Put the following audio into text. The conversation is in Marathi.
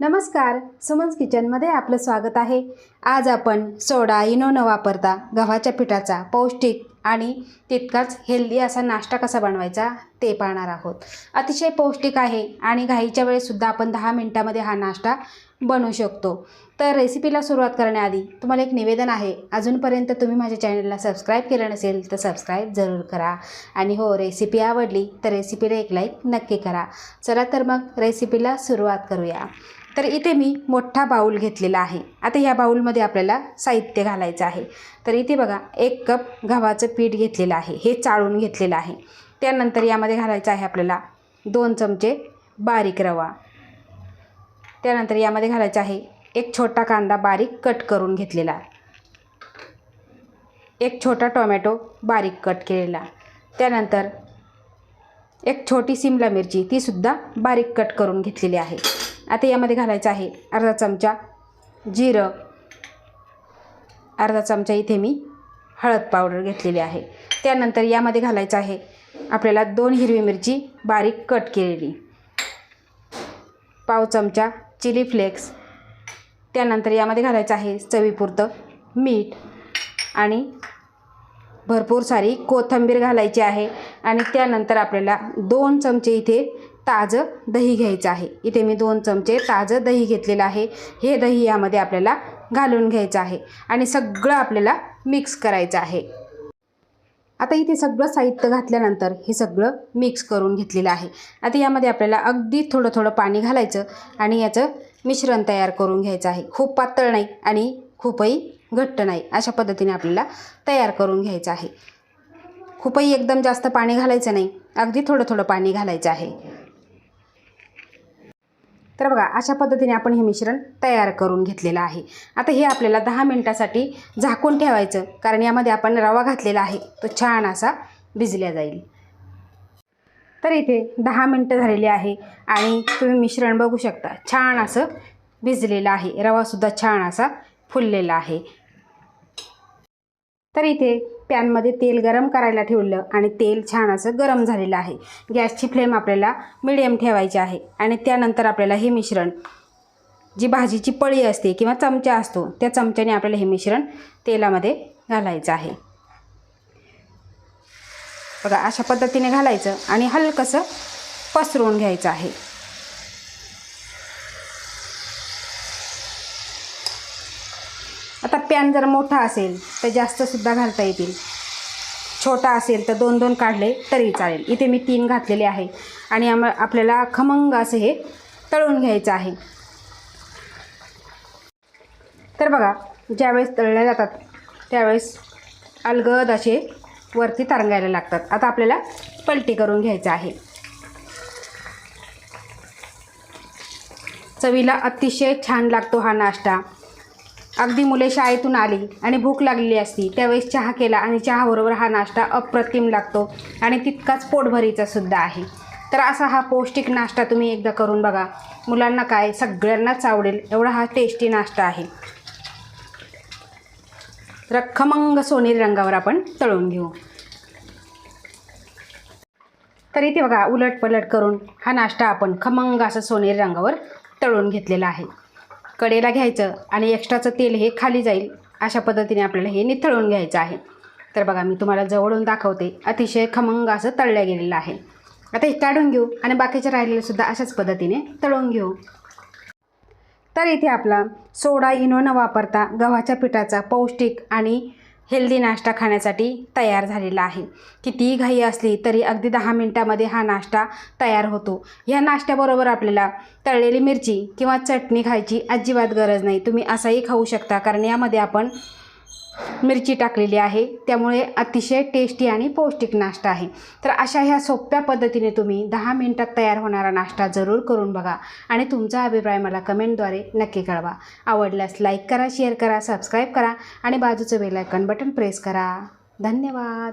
नमस्कार सुमन्स किचनमध्ये आपलं स्वागत आहे. आज आपण सोडा इनो न वापरता गव्हाच्या पिठाचा पौष्टिक आणि तितकाच हेल्दी असा नाश्ता कसा बनवायचा ते पाहणार आहोत. अतिशय पौष्टिक आहे आणि घाईच्या वेळेससुद्धा आपण दहा मिनटामध्ये हा नाश्ता बनवू शकतो. तर रेसिपीला सुरुवात करण्याआधी तुम्हाला एक निवेदन आहे. अजूनपर्यंत तुम्ही माझ्या चॅनलला सबस्क्राईब केलं नसेल तर सबस्क्राईब जरूर करा. आणि हो रेसिपी आवडली तर रेसिपीला एक लाईक नक्की करा. चला तर मग रेसिपीला सुरुवात करूया. तर इथे मी मोठा बाऊल घेतलेला आहे. आता ह्या बाऊलमध्ये आपल्याला साहित्य घालायचं आहे. तर इथे बघा एक कप गव्हाचं पीठ घेतलेलं आहे. हे चाळून घेतलेलं आहे. त्यानंतर यामध्ये घालायचं आहे आपल्याला दोन चमचे बारीक रवा. त्यानंतर यामध्ये घालायचं आहे एक छोटा कांदा बारीक कट करून घेतलेला. एक छोटा टोमॅटो बारीक कट केलेला. त्यानंतर एक छोटी सिमला मिरची तीसुद्धा बारीक कट करून घेतलेली आहे. आता यामध्ये घालायचं आहे अर्धा चमचा जिरं अर्धा चमचा इथे मी हळद पावडर घेतलेली आहे. त्यानंतर यामध्ये घालायचं आहे आपल्याला दोन हिरवी मिरची बारीक कट केलेली. पाव चमचा चिली फ्लेक्स. त्यानंतर यामध्ये घालायचं आहे चवीपुरतं मीठ आणि भरपूर सारी कोथिंबीर घालायची आहे. आणि त्यानंतर आपल्याला दोन चमचे इथे ताजं दही घ्यायचं आहे. इथे मी दोन चमचे ताजं दही घेतलेलं आहे. हे दही यामध्ये आपल्याला घालून घ्यायचं आहे आणि सगळं आपल्याला मिक्स करायचं आहे. आता इथे सगळं साहित्य घातल्यानंतर हे सगळं मिक्स करून घेतलेलं आहे. आता यामध्ये आपल्याला अगदी थोडं थोडं पाणी घालायचं आणि याचं मिश्रण तयार करून घ्यायचं आहे. खूप पातळ नाही आणि खूपही घट्ट नाही अशा पद्धतीने आपल्याला तयार करून घ्यायचं आहे. खूपही एकदम जास्त पाणी घालायचं नाही. अगदी थोडं थोडं पाणी घालायचं आहे. तर बघा अशा पद्धतीने आपण हे मिश्रण तयार करून घेतलेलं आहे. आता हे आपल्याला दहा मिनटासाठी झाकून ठेवायचं कारण यामध्ये आपण रवा घातलेला आहे तो छान असा भिजल्या जाईल. तर इथे दहा मिनटं झालेली आहे आणि तुम्ही मिश्रण बघू शकता छान असं भिजलेलं आहे. रवासुद्धा छान असा फुललेला आहे. तर इथे पॅनमध्ये तेल गरम करायला ठेवलं आणि तेल छान असं गरम झालेलं आहे. गॅसची फ्लेम आपल्याला मिडियम ठेवायची आहे आणि त्यानंतर आपल्याला हे मिश्रण जी भाजीची पळी असते किंवा चमचा असतो त्या चमच्याने आपल्याला हे मिश्रण तेलामध्ये घालायचं आहे. बघा अशा पद्धतीने घालायचं आणि हलकंसं पसरवून घ्यायचं आहे. आता पॅन जर मोठा असेल तर जास्तसुद्धा घालता येतील. छोटा असेल तर दोन दोन काढले तरी चालेल. इथे मी तीन घातलेले आहे. आणि आम आपल्याला खमंग असं हे तळून घ्यायचं आहे. तर बघा ज्यावेळेस तळल्या जातात त्यावेळेस अलगद असे वरती तरंगायला लागतात. आता आपल्याला पलटी करून घ्यायचं आहे. चवीला अतिशय छान लागतो हा नाश्ता. अगदी मुले शाळेतून आली आणि भूक लागलेली असती त्यावेळेस चहा केला आणि चहाबरोबर हा नाश्ता अप्रतिम लागतो आणि तितकाच पोटभरीचा सुद्धा आहे. तर असा हा पौष्टिक नाश्ता तुम्ही एकदा करून बघा. मुलांना काय सगळ्यांनाच आवडेल एवढा हा टेस्टी नाश्ता आहे. तर खमंग सोनेरी रंगावर आपण तळून घेऊ. तर इथे बघा उलट पलट करून हा नाश्ता आपण खमंग असं सोनेरी रंगावर तळून घेतलेला आहे. कडेला घ्यायचं आणि एक्स्ट्राचं तेल हे खाली जाईल अशा पद्धतीने आपल्याला हे निथळून घ्यायचं आहे. तर बघा मी तुम्हाला जवळून दाखवते. अतिशय खमंग असं तळलं गेलेलं आहे. आता हे काढून घेऊ आणि बाकीच्या राहिलेल्यासुद्धा अशाच पद्धतीने तळून घेऊ. तर इथे आपला सोडा इनो न वापरता गव्हाच्या पिठाचा पौष्टिक आणि हेल्दी नाश्ता खाण्यासाठी तयार झालेला आहे. कितीही घाई असली तरी अगदी दहा मिनटामध्ये हा नाश्ता तयार होतो. ह्या नाश्त्याबरोबर आपल्याला तळलेली मिरची किंवा चटणी खायची अजिबात गरज नाही. तुम्ही असाही खाऊ शकता कारण यामध्ये आपण मिरची टाकलेली आहे. त्यामुळे अतिशय टेस्टी आणि पौष्टिक नाश्ता आहे. तर अशा ह्या सोप्या पद्धतीने तुम्ही दहा मिनटात तयार होणारा नाश्ता जरूर करून बघा आणि तुमचा अभिप्राय मला कमेंटद्वारे नक्की कळवा. आवडल्यास लाईक करा शेअर करा सबस्क्राईब करा आणि बाजूचं बेलायकन बटन प्रेस करा. धन्यवाद.